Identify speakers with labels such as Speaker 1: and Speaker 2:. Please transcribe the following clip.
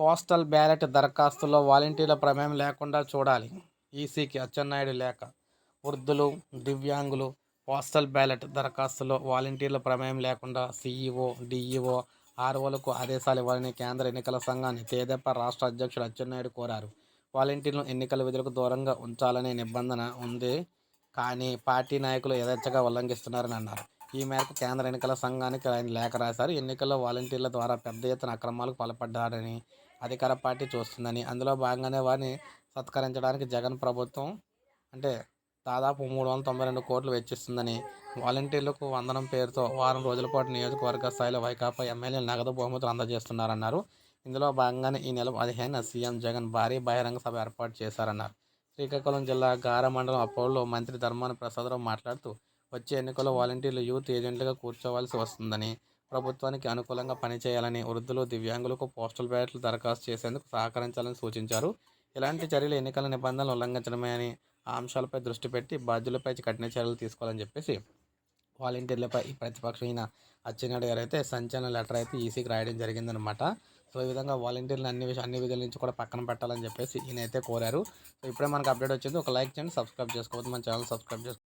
Speaker 1: Postal ballot దరఖాస్తులో వాలంటీర్ల ప్రమేయం లేకుండా చూడాలి. ఈసీకి అచ్చెన్నాయుడు లేఖ. వృద్ధులు దివ్యాంగులు పోస్టల్ బ్యాలెట్ దరఖాస్తులో వాలంటీర్ల ప్రమేయం లేకుండా సీఈఓ డిఈఓ ఆర్ఓలకు ఆదేశాలు ఇవ్వాలని కేంద్ర ఎన్నికల సంఘాన్ని తేదెప్ప రాష్ట్ర అధ్యక్షుడు అచ్చెన్నాయుడు కోరారు. వాలంటీర్లను ఎన్నికల విధులకు దూరంగా ఉంచాలనే నిబంధన ఉంది. కానీ పార్టీ నాయకులు యథేచ్ఛగా ఉల్లంఘిస్తున్నారని అన్నారు. ఈ మేరకు కేంద్ర ఎన్నికల సంఘానికి ఆయన లేఖ రాశారు. ఎన్నికల్లో వాలంటీర్ల ద్వారా పెద్ద ఎత్తున అక్రమాలకు పాల్పడ్డారని అధికార పార్టీ చూస్తుందని. అందులో భాగంగానే వారిని సత్కరించడానికి జగన్ ప్రభుత్వం అంటే దాదాపు మూడు వందల తొంభై రెండు కోట్లు వెచ్చిస్తుందని వాలంటీర్లకు వందనం పేరుతో వారం రోజుల పాటు నియోజకవర్గ స్థాయిలో వైకాపా ఎమ్మెల్యేలు నగదు బహుమతులు అందజేస్తున్నారన్నారు. ఇందులో భాగంగానే ఈ నెల పదిహేను సీఎం జగన్ భారీ బహిరంగ సభ ఏర్పాటు చేశారన్నారు. శ్రీకాకుళం జిల్లా గార మండలం అపోలో మంత్రి ధర్మాన ప్రసాదరావు మాట్లాడుతూ వచ్చే ఎన్నికల్లో వాలంటీర్లు యూత్ ఏజెంట్లుగా కూర్చోవలసి వస్తుందని ప్రభుత్వానికి అనుకూలంగా పనిచేయాలని వృద్ధులు దివ్యాంగులకు పోస్టల్ బ్యాలెట్లు దరఖాస్తు చేసేందుకు సహకరించాలని సూచించారు. ఇలాంటి చర్యలు ఎన్నికల నిబంధనలు ఉల్లంఘించడమే అని ఆ అంశాలపై దృష్టి పెట్టి బాధ్యులపై కఠిన చర్యలు తీసుకోవాలని చెప్పేసి వాలంటీర్లపై ఈ ప్రతిపక్షమైన అచ్చెన్నాయుడు గారు అయితే సంచలన లెటర్ అయితే ఈసీకి రాయడం జరిగిందనమాట సో ఈ విధంగా వాలంటీర్లు అన్ని విషయం అన్ని విధుల నుంచి కూడా పక్కన పెట్టాలని చెప్పేసి ఈయన అయితే కోరారు. సో ఇప్పుడే మనకు అప్డేట్ వచ్చింది. ఒక లైక్ చేయండి సబ్స్క్రైబ్ చేసుకోవద్దు. మన ఛానల్ సబ్స్క్రైబ్ చేసుకో